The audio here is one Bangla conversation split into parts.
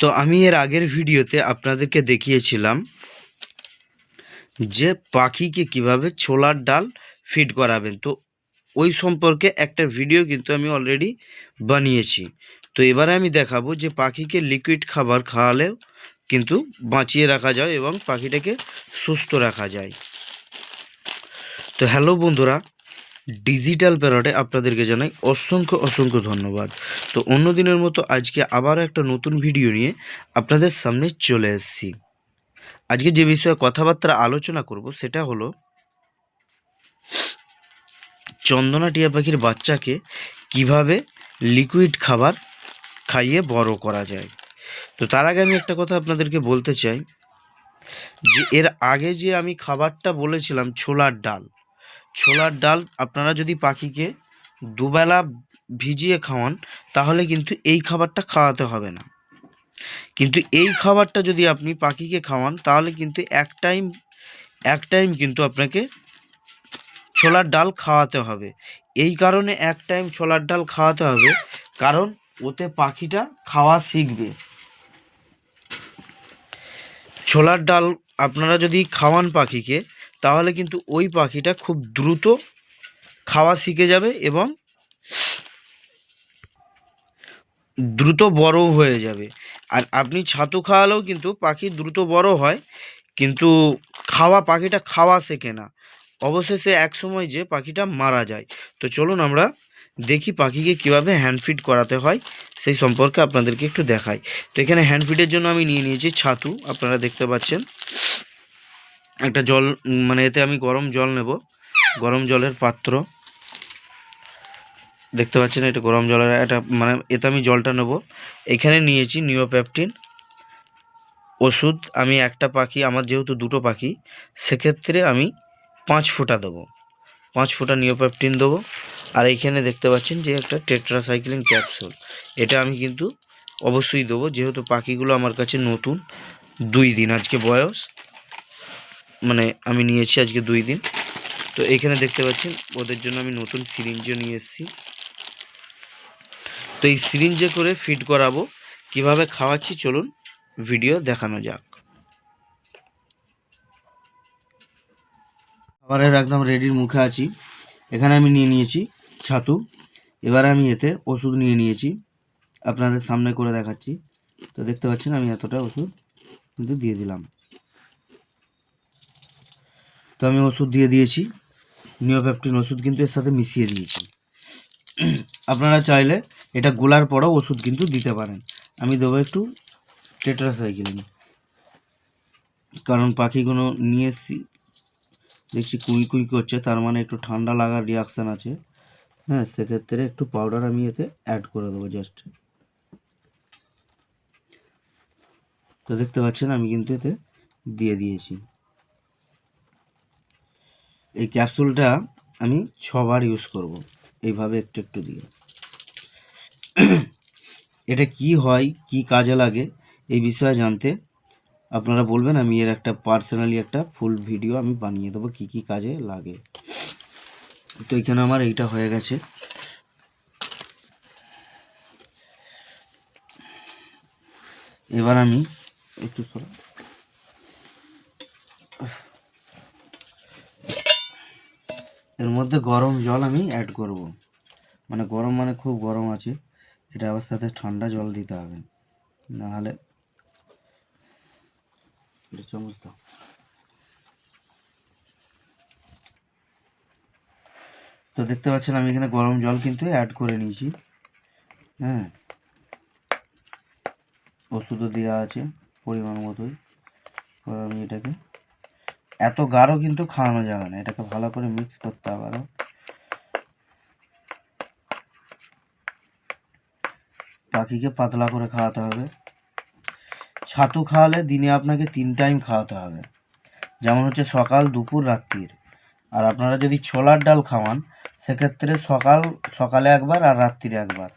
তো আমি এর আগের ভিডিওতে আপনাদেরকে দেখিয়েছিলাম যে পাখিকে কীভাবে ছোলার ডাল ফিড করাবেন। তো ওই সম্পর্কে একটা ভিডিও কিন্তু আমি অলরেডি বানিয়েছি। তো এবারে আমি দেখাবো যে পাখিকে লিকুইড খাবার খাওয়ালেও কিন্তু বাঁচিয়ে রাখা যায় এবং পাখিটাকে সুস্থ রাখা যায়। তো হ্যালো বন্ধুরা ডিজিটাল প্যারটে আপনাদেরকে জানাই অসংখ্য অসংখ্য ধন্যবাদ। তো অন্য দিনের মতো আজকে আবারও একটা নতুন ভিডিও নিয়ে আপনাদের সামনে চলে এসেছি। আজকে যে বিষয়ে কথাবার্তা আলোচনা করব সেটা হলো, চন্দনা টিয়া পাখির বাচ্চাকে কীভাবে লিকুইড খাবার খাইয়ে বড় করা যায়। তো তার আগে আমি একটা কথা আপনাদেরকে বলতে চাই, যে এর আগে যে আমি খাবারটা বলেছিলাম ছোলার ডাল ছোলার ডাল আপনারা যদি পাখিকে দুবেলা ভিজিয়ে খাওয়ান, তাহলে কিন্তু এই খাবারটা খাওয়াতে হবে না। কিন্তু এই খাবারটা যদি আপনি পাখিকে খাওয়ান, তাহলে কিন্তু এক টাইম এক টাইম কিন্তু আপনাকে ছোলার ডাল খাওয়াতে হবে। এই কারণে এক টাইম ছোলার ডাল খাওয়াতে হবে, কারণ ওতে পাখিটা খাওয়া শিখবে। ছোলার ডাল আপনারা যদি খাওয়ান পাখিকে তাহলে কিন্তু ওই পাখিটা খুব দ্রুত খাওয়া শিখে যাবে এবং দ্রুত বড় হয়ে যাবে। আর আপনি ছাতু খাওয়ালেও কিন্তু পাখি দ্রুত বড় হয়, কিন্তু খাওয়া, পাখিটা খাওয়া শেখে না। অবশেষে এক সময় যে পাখিটা মারা যায়। তো চলুন আমরা দেখি পাখিকে কীভাবে হ্যান্ড ফিড করাতে হয়, সেই সম্পর্কে আপনাদেরকে একটু দেখাই। তো এখানে হ্যান্ড ফিডের জন্য আমি নিয়ে নিয়েছি ছাতু, আপনারা দেখতে পাচ্ছেন। একটা জল মানে এতে আমি গরম জল নেব। গরম জলের পাত্র। দেখতে পাচ্ছেন এটা গরম জলের একটা মানে এতে আমি জলটা নেব। এখানে নিয়েছি নিওপ্যাপটিন। ওষুধ, আমি একটা পাখি, আমার যেহেতু দুটো পাখি, সেক্ষেত্রে আমি পাঁচ ফোঁটা দেবো। পাঁচ ফোঁটা নিওপ্যাপটিন দেবো। আর এইখানে দেখতে পাচ্ছেন যে একটা টেট্রাসাইক্লিন ক্যাপসুল। এটা আমি কিন্তু অবশ্যই দেবো, যেহেতু পাখিগুলো আমার কাছে নতুন, দুই দিন আজকে বয়স। মানে আমি নিয়েছি আজকে দুই দিন। তো এইখানে দেখতে পাচ্ছেন, ওদের জন্য আমি নতুন সিরিঞ্জও নিয়ে এসেছি। তো এই সিরিঞ্জে করে ফিট করাবো। কীভাবে খাওয়াচ্ছি চলুন ভিডিও দেখানো যাক। খাবারের একদম রেডির মুখে আছি। এখানে আমি নিয়ে নিয়েছি ছাতু। এবারে আমি এতে ওষুধ নিয়ে নিয়েছি। আপনাদের সামনে করে দেখাচ্ছি। তো দেখতে পাচ্ছেন আমি এতটা ওষুধ কিন্তু দিয়ে দিলাম। তো আমি ওষুধ দিয়ে দিয়েছি। নিওপ্যাপটিন ওষুধ কিন্তু এর সাথে মিশিয়ে দিয়েছি। আপনারা চাইলে এটা গোলার পরেও ওষুধ কিন্তু দিতে পারেন। আমি দেবো একটু টেট্রাসাইক্লিন। কারণ পাখিগুলো নিয়ে এসছি। দেখছি কুই কুই করছে, তার মানে একটু ঠান্ডা লাগার রিয়াকশান আছে। হ্যাঁ সেক্ষেত্রে একটু পাউডার আমি এতে অ্যাড করে দেবো জাস্ট তো দেখতে পাচ্ছেন, আমি কিন্তু এতে দিয়ে দিয়েছি। এই ক্যাপসুলটা আমি ছবার ইউজ করব। এইভাবে একটু একটু দিয়ে। এটা কি হয়, কি কাজে লাগে, এই বিষয়ে জানতে আপনারা বলবেন, আমি এর একটা পার্সোনালি একটা ফুল ভিডিও আমি বানিয়ে দেবো, কি কি কাজে লাগে। তো এখানে আমার এইটা হয়ে গেছে। এবার আমি একটু এর মধ্যে গরম জল আমি অ্যাড করব। মানে গরম মানে খুব গরম আছে, এটা আবার সাথে ঠান্ডা জল দিতে হবে। নাহলে চামচ দাও তো দেখতে পাচ্ছেন আমি এখানে গরম জল কিন্তু অ্যাড করে নিয়েছি। হ্যাঁ। ওষুধও দেওয়া আছে পরিমাণ মতোই। আমি এটাকে এত গাঢ় কিন্তু খাওয়ানো যাবে না, এটাকে ভালো করে মিক্স করতে হবে আরও পাখিকে পাতলা করে খাওয়াতে হবে। ছাতু খাওয়ালে দিনে আপনাকে তিন টাইম খাওয়াতে হবে। যেমন হচ্ছে সকাল, দুপুর, রাত্রির। আর আপনারা যদি ছোলার ডাল খাওয়ান, সেক্ষেত্রে সকাল, সকালে একবার আর রাত্রিরে একবার।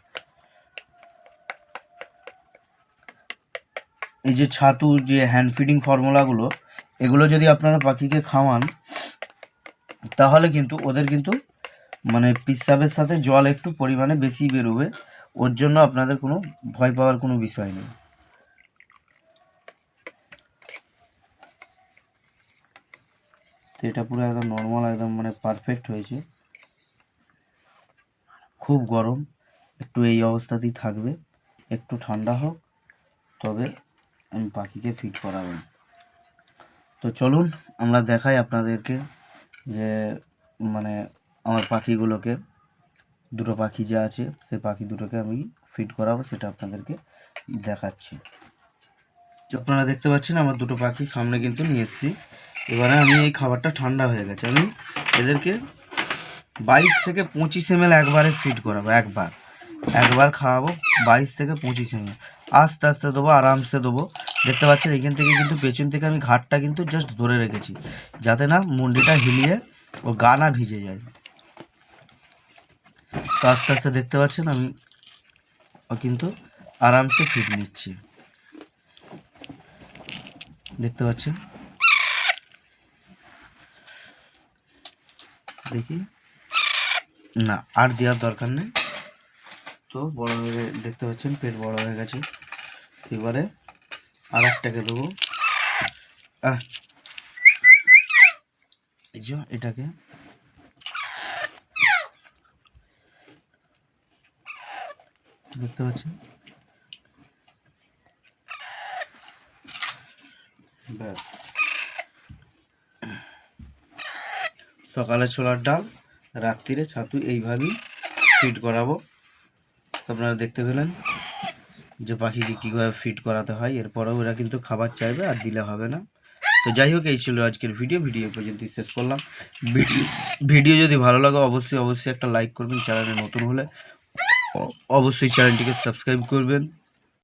এই যে ছাতু, যে হ্যান্ড ফিডিং ফর্মুলাগুলো এগুলো যদি আপনারা পাখিকে খাওয়ান, তাহলে কিন্তু ওদের কিন্তু মানে পিসাবের সাথে জল একটু পরিমাণে বেশি বেরোবে। ওর জন্য আপনাদের কোনো ভয় পাওয়ার কোনো বিষয় নেই। তো এটা পুরো একদম নর্মাল একদম মানে পারফেক্ট হয়েছে। খুব গরম, একটু এই অবস্থাতেই থাকবে। একটু ঠান্ডা হোক, তবে আমি পাখিকে ফিট করাবেন তো চলুন আমরা দেখাই আপনাদেরকে যে মানে আমার পাখিগুলোকে। দুটো পাখি যা আছে, সেই পাখি দুটোকে আমি ফিট করাবো, সেটা আপনাদেরকে দেখাচ্ছি। আপনারা দেখতে পাচ্ছেন, আমার দুটো পাখি সামনে কিন্তু নিয়ে এসেছি। এবারে আমি এই খাবারটা ঠান্ডা হয়ে গেছে। আমি এদেরকে বাইশ থেকে পঁচিশ এম একবারে ফিট করাবো, একবার। একবার খাওয়াবো, বাইশ থেকে পঁচিশ এম আস্তে আস্তে দেবো, আরামসে দেবো। দেখতে পাচ্ছেন, এখান থেকে কিন্তু পেছন থেকে আমি ঘাটটা কিন্তু জাস্ট ধরে রেখেছি। যাতে না মুন্ডিটা হিলিয়ে ও গা না ভিজে যায়। তো আস্তে আস্তে দেখতে পাচ্ছেন, আমি ও কিন্তু আরামসে ফিট নিচ্ছি। দেখতে পাচ্ছেন? দেখি। না, আর দেওয়ার দরকার নেই। তো বড় হয়ে, দেখতে পাচ্ছেন, পেট বড় হয়ে গেছে। এবারে আর একটাকে দেবো এই যে এটাকে। দেখতে পাচ্ছেন ব্যাস। সকালে ছোলার ডাল, রাত্রিরে ছাতু এইভাবেই ফিট করাবো। আপনারা দেখতে পেলেন। যে পাখিকে কীভাবে ফিট করাতে হয়, এরপরেও ওরা কিন্তু খাবার চাইবে আর দিলে হবে না। তো যাই হোক, এই ছিল আজকের ভিডিও ভিডিও পর্যন্ত শেষ করলাম। ভিডিও ভিডিও যদি ভালো লাগে, অবশ্যই অবশ্যই একটা লাইক করবেন। চ্যানেলে নতুন হলে অবশ্যই চ্যানেলটিকে সাবস্ক্রাইব করবেন।